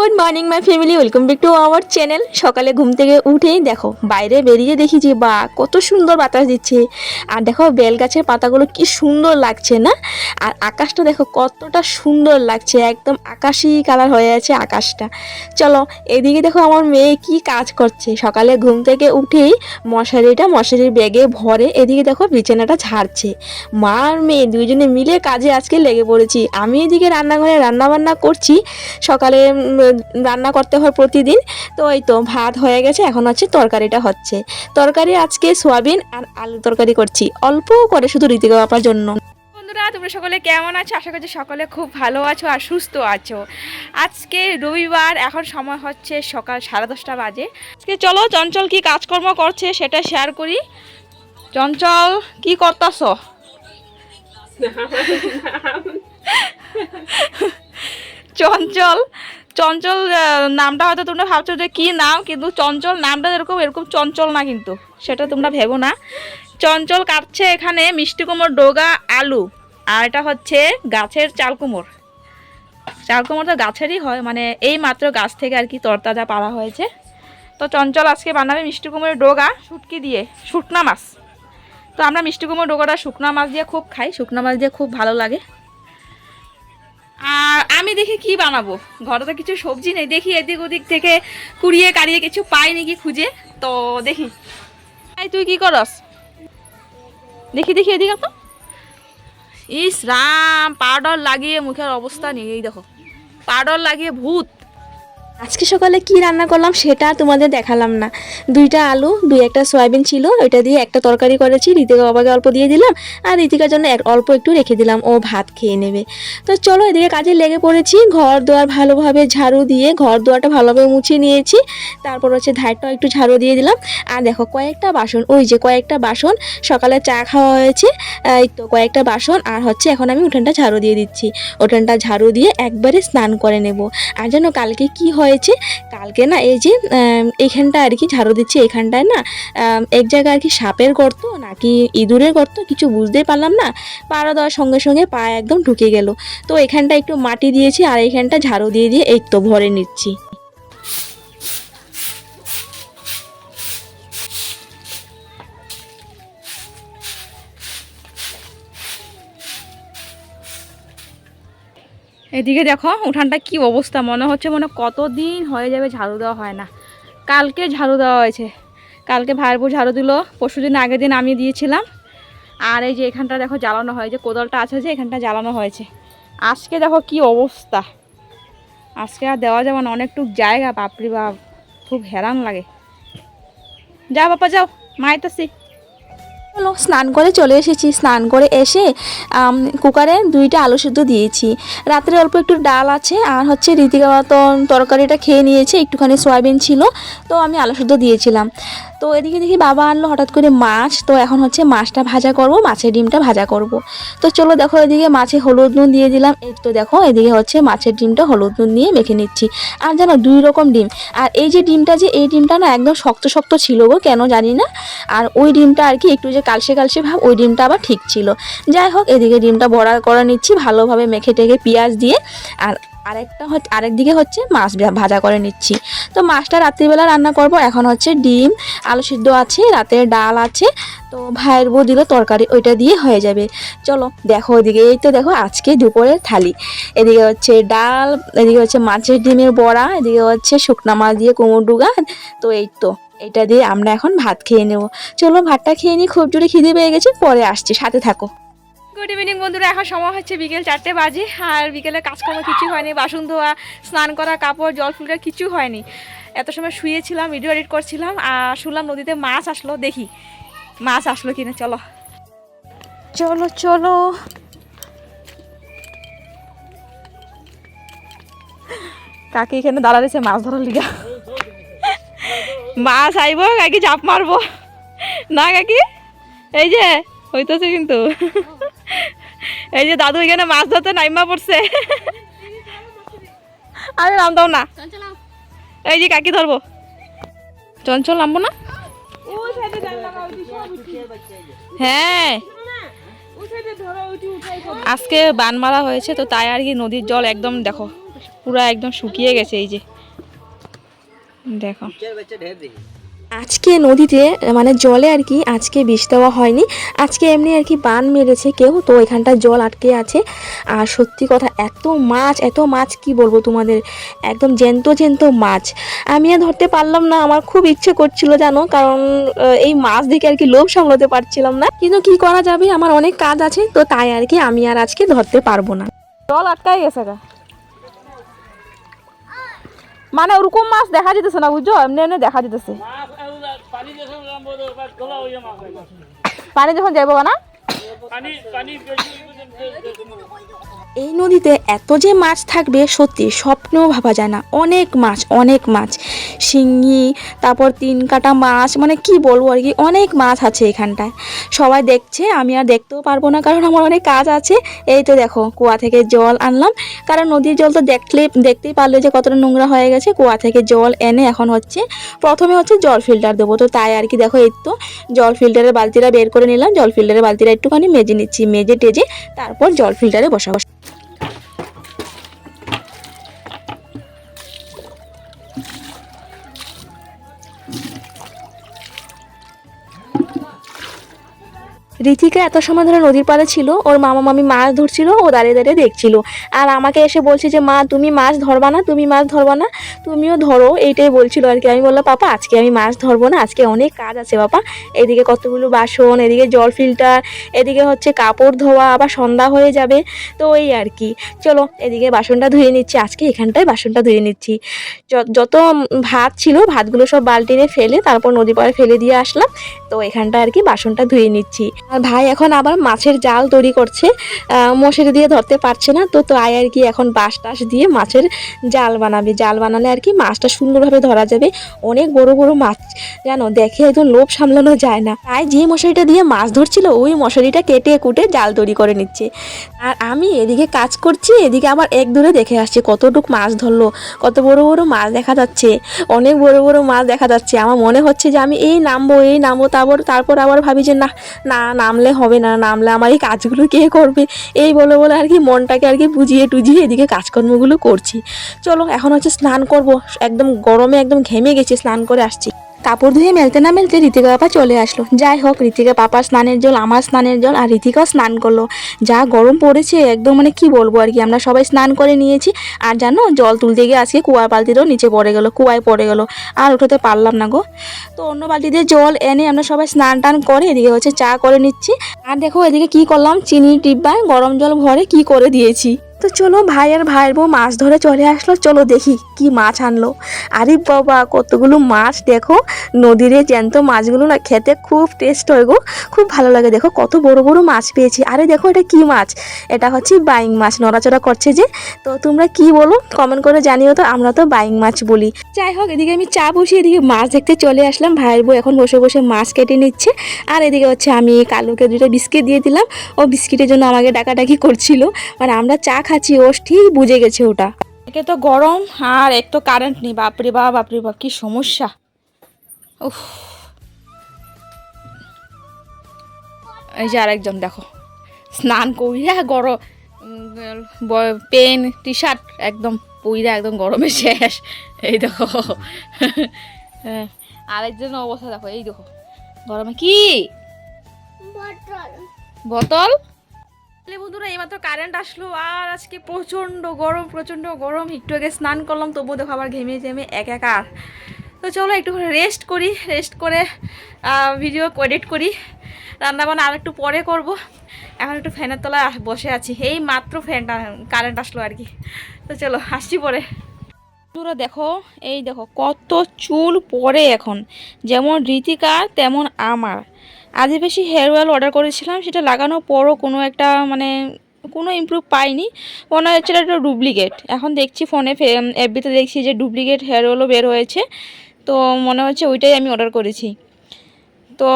Good morning my family welcome back to our channel সকালে ঘুম থেকে উঠেই দেখো, বাইরে বেরিয়ে দেখি যে বা কত সুন্দর বাতাস দিচ্ছে। আর দেখো বেল গাছের পাতাগুলো কি সুন্দর লাগছে না? আর আকাশটা দেখো, কতটা সুন্দর লাগছে। একদম আকাশি কালার হয়ে আছে আকাশটা। চলো, এদিকে দেখো আমার মেয়ে কি কাজ করছে। সকালে ঘুম থেকে উঠেই মশারিটা মশারির ব্যাগে ভরে এদিকে দেখো, বিছানাটা ঝাড়ছে। মা আর মেয়ে দুইজনে মিলে কাজে আজকে লেগে পড়েছি। আমি এদিকে রান্নাঘরে রান্নাবান্না করছি। সকালে রান্না করতে হয় প্রতিদিন। তো এই তো ভাত হয়ে গেছে এখন হচ্ছে তরকারিটা হচ্ছে। তরকারি আজকে সোয়াবিন আর আলু তরকারি করছি। অল্প করে শুধু ঋতিকা বাপার জন্য। বন্ধুরা তোমরা সকলে কেমন আছো? আশা করছি সকলে খুব ভালো আছো আর সুস্থ আছো। আজকে রবিবার এখন সময় হচ্ছে সকাল সাড়ে দশটা বাজে। আজকে চলো চঞ্চল কি কাজকর্ম করছে সেটা শেয়ার করি। চঞ্চল কি করতাছ? চঞ্চল চঞ্চল নামটা হয়তো তোমরা ভাবছ যে কি নাম, কিন্তু চঞ্চল নামটা এরকম এরকম চঞ্চল না কিন্তু। সেটা তোমরা ভেবো না। চঞ্চল কাটছে এখানে মিষ্টি কুমড়োর ডোগা, আলু, আর এটা হচ্ছে গাছের চাল কুমড় চাল কুমড় তো গাছেরই হয় মানে এই মাত্র গাছ থেকে আর কি তরতাজা পাড়া হয়েছে। তো চঞ্চল আজকে বানাবে মিষ্টি কুমড়োর ডোগা শুটকি দিয়ে, শুকনা মাছ। তো আমরা মিষ্টি কুমোর ডোগাটা শুকনা মাছ দিয়ে খুব খাই, শুকনা মাছ দিয়ে খুব ভালো লাগে। আর আমি দেখি কি বানাবো? ঘরে তো কিছু সবজি নেই। দেখি এদিক ওদিক থেকে কুড়িয়ে কাড়িয়ে কিছু পাই নাকি খুঁজে। তো দেখি। তাই তুই কি করস? দেখি দেখি এদিকে তো। ইস রাম, পাউডার লাগিয়ে মুখের অবস্থা নেই। এই দেখো, পাউডার লাগিয়ে ভূত। আজকে সকালে কি রান্না করলাম সেটা তোমাদের দেখালাম না। দুইটা আলু, দুই একটা সয়াবিন ছিল, ওইটা দিয়ে একটা তরকারি করেছি ঋতিকা বাবাকে অল্প দিয়ে দিলাম, আর ঋতিকার জন্য অল্প একটু রেখে দিলাম, ও ভাত খেয়ে নেবে। তো চলো এদিকে কাজে লেগে পড়েছি, ঘর দুয়ার ভালোভাবে ঝাড়ু দিয়ে, ঘর দুয়ারটা ভালোভাবে মুছে নিয়েছি, তারপর হচ্ছে ধারটাও একটু ঝাড়ু দিয়ে দিলাম, আর দেখো কয়েকটা বাসন, ওই যে কয়েকটা বাসন সকালে চা খাওয়া হয়েছে, এই তো কয়েকটা বাসন, আর হচ্ছে এখন আমি উঠানটা ঝাড়ু দিয়ে দিচ্ছি, উঠানটা ঝাড়ু দিয়ে একবারে স্নান করে নেব, আর যেন কালকে কি হয়েছে। কালকে না এই যে এখানটা আর কি ঝাড়ু দিচ্ছে, এখানটায় না এক জায়গায় আর কি সাপের গর্ত, নাকি ইঁদুরের গর্ত, কিছু বুঝতেই পারলাম না। পাড়া দেওয়ার সঙ্গে সঙ্গে পা একদম ঢুকে গেল। তো এখানটা একটু মাটি দিয়েছি, আর এখানটা ঝাড়ু দিয়ে দিয়ে এই তো ভরে নিচ্ছি। এদিকে দেখো, উঠানটা কি অবস্থা? মনে হচ্ছে মনে কতদিন হয়ে যাবে ঝাড়ু দেওয়া হয় না। কালকে ঝাড়ু দেওয়া হয়েছে। কালকে ভাইয়ের ঝাড়ু দিল। পরশু দিন আগের দিন আমি দিয়েছিলাম। আর এই যে এখানটা দেখো জ্বালানো হয় যে কোদালটা আছে যে এখানটা জ্বালানো হয়েছে। আজকে দেখো কি অবস্থা। আজকে আর দেওয়া যাবে না, অনেকটুক জায়গা, বাপরি বাপ। খুব হেরান লাগে। যাও বাপা যাও। মাইতাসি হলো স্নান করে চলে এসেছি। স্নান করে এসে কুকারে দুইটা আলু সিদ্ধ দিয়েছি। রাত্রে অল্প একটু ডাল আছে, আর হচ্ছে ঋতিকা মতন তরকারিটা খেয়ে নিয়েছে, একটুখানি সয়াবিন ছিল, তো আমি আলু সিদ্ধ দিয়েছিলাম। তো এদিকে দেখি বাবা আনলো হঠাৎ করে মাছ। তো এখন হচ্ছে মাছটা ভাজা করব, মাছের ডিমটা ভাজা করব। তো চলো দেখো এদিকে মাছে হলুদ নুন দিয়ে দিলাম। তো দেখো এদিকে হচ্ছে মাছের ডিমটা হলুদ নুন দিয়ে মেখে নিচ্ছি। আর জানো দুই রকম ডিম। আর এই যে ডিমটা যে, এই ডিমটা না একদম শক্ত শক্ত ছিল গো, কেন জানি না। আর ওই ডিমটা আর কি একটু যে কালসে কালসে ভাব, ওই ডিমটা আবার ঠিক ছিল। যাই হোক, এদিকে ডিমটা বড়া করে নিচ্ছি ভালোভাবে মেখে টেখে পেঁয়াজ দিয়ে। আর আরেকটা হচ্ছে আরেকদিকে হচ্ছে মাছ ভাজা করে নিচ্ছি। তো মাছটা রাত্রিবেলা রান্না করব। এখন হচ্ছে ডিম, আলু সিদ্ধ আছে রাতের ডাল আছে। তো ভাইয়ের বউ দিল তরকারি, ওইটা দিয়ে হয়ে যাবে। চলো, দেখো এদিকে এই তো দেখো আজকে দুপুরের থালি। এদিকে হচ্ছে ডাল, এদিকে হচ্ছে মাছের ডিমের বড়া, এদিকে হচ্ছে শুকনা মাছ দিয়ে কোমর ডুগা তো এই তো, এটা দিয়ে আমরা এখন ভাত খেয়ে নেব। চলো ভাতটা খেয়ে নিই, খুব জোরে খিদে পেয়ে গেছে, পরে আসছি, সাথে থাকো। গুড ইভিনিং বন্ধুরা। এখন সময় হচ্ছে বিকেল চারটে বাজে, আর বিকেলে কাজকর্ম কিছু হয়নি, বাসন ধোয়া, স্নান করা, কাপড়, জল ফিল্টার কিছু হয়নি। এত সময় শুয়েছিলাম ভিডিও এডিট করছিলাম, আর শুনলাম নদীতে মাছ আসলো, দেখি মাছ আসলো কিনা, চলো। চলো চলো। কাকি এখানে দাঁড়ালেছে, মাছ ধরার লিগা। মাছ আইব, কাকি চাপ মারবো। না, কাকি? এই যে, হইতেছে কিন্তু। এই যে দাদু এখানে মাছ ধরতে নাইমা পড়ছে। আরে নাম দাও না। এই যে কাকি ধরবো। চঞ্চল নামবো না? হ্যাঁ। আজকে বান মারা হয়েছে, তো তাই আর কি নদীর জল একদম দেখো, পুরো একদম শুকিয়ে গেছে এই যে। দেখো। আজকে নদীতে মানে জলে আর কি আজকে বিষ দেওয়া হয়নি। আজকে এমনি আর কি বান মেরেছে কেউ, তো এখানটা জল আটকে আছে। আর সত্যি কথা, এত মাছ এত মাছ, কি বলব তোমাদের? একদম জ্যান্ত জ্যান্ত মাছ। আমি আর ধরতে পারলাম না, আমার খুব ইচ্ছে করছিল জানো, কারণ এই মাছ দেখে আর কি লোভ সামলাতে পারছিলাম না। কিন্তু কি করা যাবে, আমার অনেক কাজ আছে, তো তাই আর কি আমি আর আজকে ধরতে পারব না। জল আটকাই গেছে গা। মানে ওরকম মাছ দেখা যেতেছে না, বুঝছ? এমনি এমনি দেখা যেতেছে। পানি যখন যাইব না এই নদীতে এত যে মাছ থাকবে, সত্যি স্বপ্নেও ভাবা যায় না। অনেক মাছ অনেক মাছ। শিঙ্গি তারপর তিন কাটা মাছ মানে কি বলব আর কি, অনেক মাছ আছে এখানটায়। সবাই দেখছে, আমি আর দেখতেও পারব না, কারণ আমার অনেক কাজ আছে। এই তো দেখো, কুয়া থেকে জল আনলাম। কারণ নদীর জল তো দেখলে, দেখতেই পারলে যে কতটা নোংরা হয়ে গেছে। কুয়া থেকে জল এনে এখন হচ্ছে, প্রথমে হচ্ছে জল ফিল্টার দেবো। তো তাই আর কি, দেখো এই তো, জল ফিল্টারের বালতিটা বের করে নিলাম। জল ফিল্টারের বালতিটা একটুখানি মেজে নিচ্ছি, মেজে টেজে, তারপর জল ফিল্টারে বসাবো। Thank you. ঋতিকা এত সময় ধরে নদীর পাড়ে ছিল, ওর মামা মামি মাছ ধরছিল, ও দাঁড়িয়ে দাঁড়িয়ে দেখছিল। আর আমাকে এসে বলছে যে, মা, তুমি মাছ ধরবা না, তুমি মাছ ধরবা না, তুমিও ধরো। এইটাই বলছিল আর কি। আমি বললাম, পাপা, আজকে আমি মাছ ধরবো না, আজকে অনেক কাজ আছে বাবা। এদিকে কতগুলো বাসন, এদিকে জল ফিল্টার এদিকে হচ্ছে কাপড় ধোয়া, আবার সন্ধ্যা হয়ে যাবে। তো এই আর কি। চলো, এদিকে বাসনটা ধুয়ে নিচ্ছি। আজকে এখানটায় বাসনটা ধুয়ে নিচ্ছি। যত ভাত ছিল, ভাতগুলো সব বালতিনে ফেলে, তারপর নদী পাড়ে ফেলে দিয়ে আসলাম। তো এখানটা আর কি বাসনটা ধুয়ে নিচ্ছি। ভাই এখন আবার মাছের জাল তৈরি করছে মশারি দিয়ে ধরতে পারছে না, তো তো আয় আর কি এখন বাঁশ টাস দিয়ে মাছের জাল বানাবে। জাল বানালে আর কি মাছটা সুন্দরভাবে ধরা যাবে। অনেক বড় বড় মাছ, জানো, দেখে একদম লোভ সামলানো যায় না। তাই যে মশারিটা দিয়ে মাছ ধরছিল, ওই মশারিটা কেটে কুটে জাল তৈরি করে নিচ্ছে। আর আমি এদিকে কাজ করছি, এদিকে আবার এক দূরে দেখে আসছি কতটুক মাছ ধরলো, কত বড় বড় মাছ দেখা যাচ্ছে, অনেক বড় বড় মাছ দেখা যাচ্ছে। আমার মনে হচ্ছে যে আমি এই নামবো এই নামবো, তারপর তারপর আবার ভাবি যে না না নামলে হবে না, নামলে আমার এই কাজগুলো কে করবে? এই বলে বলে আর কি মনটাকে আর কি বুঝিয়ে টুজিয়ে এদিকে কাজকর্মগুলো করছি। চলো এখন হচ্ছে স্নান করব, একদম গরমে একদম ঘেমে গেছি, স্নান করে আসছি। কাপড় ধুয়ে মেলতে না মেলতে ঋতিকা পাপা চলে আসলো। যাই হোক ঋতিকা পাপার স্নানের জল, আমার স্নানের জল আর ঋতিকাও স্নান করল। যা গরম পড়েছে, একদম মানে কি বলব আর কি, আমরা সবাই স্নান করে নিয়েছি। আর জানো, জল তুলতে গিয়ে আজকে কুয়ার বালতিটাও নিচে পড়ে গেলো, কুয়ায় পড়ে গেলো। আর উঠোতে পারলাম না গো। তো অন্য বালতিতে জল এনে আমরা সবাই স্নান টান করে এদিকে হচ্ছে চা করে নিচ্ছি। আর দেখো এদিকে কি করলাম, চিনি ডিব্বায় গরম জল ভরে কি করে দিয়েছি। তো চলো ভাই আর ভাইয়ের বউ মাছ ধরে চলে আসলো। চলো দেখি কি মাছ আনলো। আরে বাবা, কতগুলো মাছ দেখো। নদীর জ্যান্ত মাছগুলো না খেতে খুব টেস্ট হয় গো। খুব ভালো লাগে দেখো, কত বড় বড় মাছ পেয়েছি। আরে দেখো এটা কি মাছ? এটা হচ্ছে বাইং মাছ, নড়াচড়া করছে যে। তো তোমরা কি বলো? কমেন্ট করে জানিও তো, আমরা তো বাইং মাছ বলি। যাই হোক, এদিকে আমি চা বসিয়ে এদিকে মাছ দেখতে চলে আসলাম। ভাইয়ের বউ এখন বসে বসে মাছ কেটে নিচ্ছে। আর এদিকে হচ্ছে আমি কালুকে দুটো বিস্কিট দিয়ে দিলাম। ও বিস্কিটের জন্য আমাকে ডাকাডাকি করছিল। মানে আমরা চা খাচ্ছি ও ঠিক বুঝে গেছে ওটা। একে তো গরম আর এক তো কারেন্ট নেই বাপরে বাপ বাপরে বাপ কি সমস্যা? উফ। এই যে আরেকজন দেখো। স্নান কইরা গরম পেন টি শার্ট একদম পইরা একদম গরমে শেষ। এই দেখো। হ্যাঁ, আরেকজন অবস্থা দেখো এই দেখো। গরমে কি? বোতল বন্ধুরা, এইমাত্র কারেন্ট আসলো আর আজকে প্রচণ্ড গরম প্রচণ্ড গরম। একটু আগে স্নান করলাম, তবুও দেখো আবার ঘেমে ঘেমে এক একাকার। তো চলো একটু রেস্ট করি রেস্ট করে ভিডিও এডিট করি। রান্নাবান্না আর একটু পরে করব। এখন একটু ফ্যানের তলায় বসে আছি। এই মাত্র ফ্যানটা কারেন্ট আসলো আর কি। তো চলো, আসছি পরে। বন্ধুরা দেখো, এই দেখো, কত চুল পড়ে এখন। যেমন ঋতিকার তেমন আমার। আদিবাসী হেয়ার অয়েল অর্ডার করেছিলাম, সেটা লাগানোর পরও কোনো একটা মানে কোনো ইমপ্রুভ পাইনি। মনে হচ্ছে এটা ডুপ্লিকেট এখন দেখছি ফোনে এফবিতে দেখছি যে ডুপ্লিকেট হেয়ার অয়েলও বের হয়েছে। তো মনে হচ্ছে ওইটাই আমি অর্ডার করেছি। তো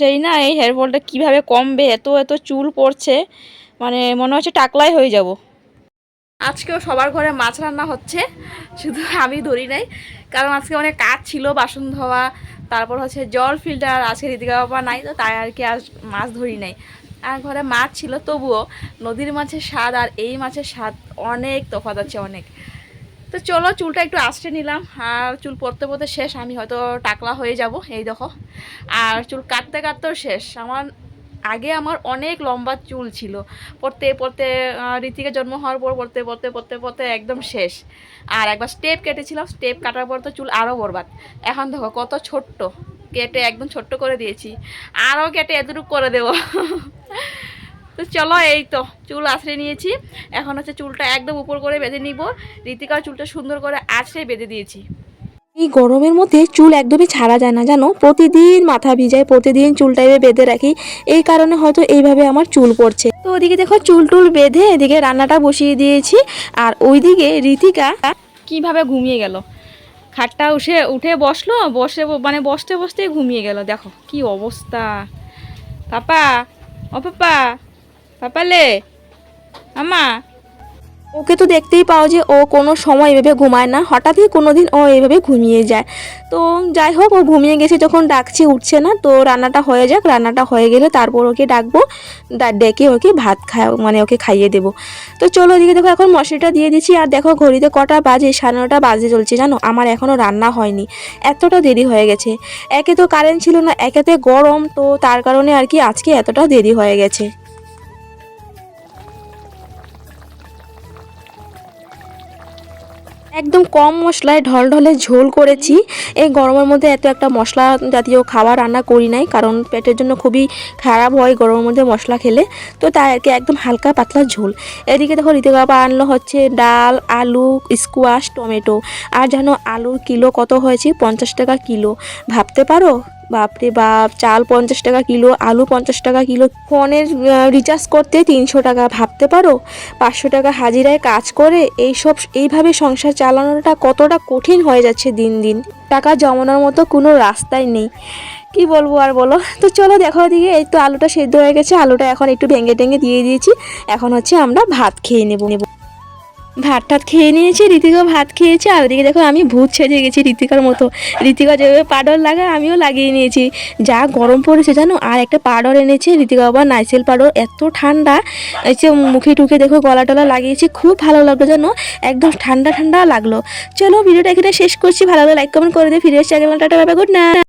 জানি না, এই হেয়ার ফলটা কীভাবে কমবে, এত এত চুল পড়ছে মানে মনে হচ্ছে টাকলাই হয়ে যাব। আজকেও সবার ঘরে মাছ রান্না হচ্ছে, শুধু আমি ধরি নাই। কারণ আজকে অনেক কাজ ছিল বাসন ধোয়া, তারপর হচ্ছে জল ফিল্টার আজকে ঋতিকা বাবা নাই তো, তাই আর কি আজ মাছ ধরি নাই। আর ঘরে মাছ ছিল, তবুও নদীর মাছের স্বাদ আর এই মাছের স্বাদ অনেক তফাৎ আছে অনেক। তো চলো চুলটা একটু আসতে নিলাম, আর চুল পরতে পড়তে শেষ, আমি হয়তো টাকলা হয়ে যাব, এই দেখো। আর চুল কাটতে কাটতেও শেষ, আমার আগে আমার অনেক লম্বা চুল ছিল। পড়তে পড়তে ঋতিকা জন্ম হওয়ার পর পড়তে পড়তে পড়তে পড়তে একদম শেষ। আর একবার স্টেপ কেটেছিলাম স্টেপ কাটার পর তো চুল আরও বরবাদ। এখন দেখো কত ছোট্ট। কেটে একদম ছোট্ট করে দিয়েছি। আরও কেটে এতটুকু করে দেবো। তো চলো এই তো, চুল আছড়ে নিয়েছি। এখন হচ্ছে চুলটা একদম উপর করে বেঁধে নিব। ঋতিকার চুলটা সুন্দর করে আছড়ে বেঁধে দিয়েছি। এই গরমের মধ্যে চুল একদমই ছাড়া যায় না, জানো? প্রতিদিন মাথা ভিজায় প্রতিদিন চুলটা এভাবে বেঁধে রাখি। এই কারণে হয়তো এইভাবে আমার চুল পড়ছে। তো ওদিকে দেখো চুল টুল বেঁধে এদিকে রান্নাটা বসিয়ে দিয়েছি। আর ওইদিকে ঋতিকা কীভাবে ঘুমিয়ে গেল। খাটটা উঠে উঠে বসল, বসে মানে বসতে বসতে ঘুমিয়ে গেল। দেখো কি অবস্থা। পাপা, ও পাপা, পাপালে আমা ওকে তো দেখতেই পাও যে ও কোনো সময় এভাবে ঘুমায় না, হঠাৎই কোনো দিন ও এভাবে ঘুমিয়ে যায়। তো যাই হোক, ও ঘুমিয়ে গেছে যখন ডাকছি, উঠছে না, তো রান্নাটা হয়ে যাক, রান্নাটা হয়ে গেলে তারপর ওকে ডাকবো ডেকে ওকে ভাত খায় মানে ওকে খাইয়ে দেবো। তো চলো ওদিকে দেখো, এখন মশলাটা দিয়ে দিচ্ছি, আর দেখো ঘড়িতে কটা বাজে, সাড়ে নটা বাজে চলছে, জানো? আমার এখনও রান্না হয়নি, এতটা দেরি হয়ে গেছে। একে তো কারেন্ট ছিল না, একেতে গরম, তো তার কারণে আর কি আজকে এতটা দেরি হয়ে গেছে। একদম কম মশলায় ঢল ঢলে ঝোল করেছি। এই গরমের মধ্যে এত একটা মশলা জাতীয় খাবার রান্না করি নাই, কারণ পেটের জন্য খুবই খারাপ হয় গরমের মধ্যে মশলা খেলে। তো তাই আর কি একদম হালকা পাতলা ঝোল। এদিকে দেখো রীতি বাবা আনলো হচ্ছে ডাল, আলু স্কোয়াশ টমেটো আর যেন আলুর কিলো কত হয়েছে? পঞ্চাশ টাকা কিলো। ভাবতে পারো? বাপরে বাপ, চাল পঞ্চাশ টাকা কিলো, আলু পঞ্চাশ টাকা কিলো, ফোনের রিচার্জ করতে তিনশো টাকা, ভাবতে পারো? পাঁচশো টাকা হাজিরায় কাজ করে, এইসব, এইভাবে সংসার চালানোটা কতটা কঠিন হয়ে যাচ্ছে দিন দিন। টাকা জমানোর মতো কোনো রাস্তাই নেই। কি বলব আর বলো? তো চলো দেখো দিকে এই তো আলুটা সেদ্ধ হয়ে গেছে, আলুটা এখন একটু ভেঙে টেঙে দিয়ে দিয়েছি। এখন হচ্ছে আমরা ভাত খেয়ে নেব নেব। ভাত টাত খেয়ে নিয়েছি, ঋতিকাও ভাত খেয়েছে, আর ওদিকে দেখো আমি ভূত সেজে গেছি ঋতিকার মতো। ঋতিকা যেভাবে পাউডার লাগায় আমিও লাগিয়ে নিয়েছি। যা গরম পড়েছে জানো? আর একটা পাউডার এনেছে, ঋতিকা বাবা নাইসেল পাউডার এত ঠান্ডা। যে মুখে টুকে দেখো গলা টলা লাগিয়েছি, খুব ভালো লাগল জানো? একদম ঠান্ডা ঠান্ডা লাগল। চলো ভিডিওটা এখানে শেষ করছি, ভালো লাগলে লাইক কমেন্ট করে দিয়ে ফিরে এসে টাটা বাবা গুড নাইট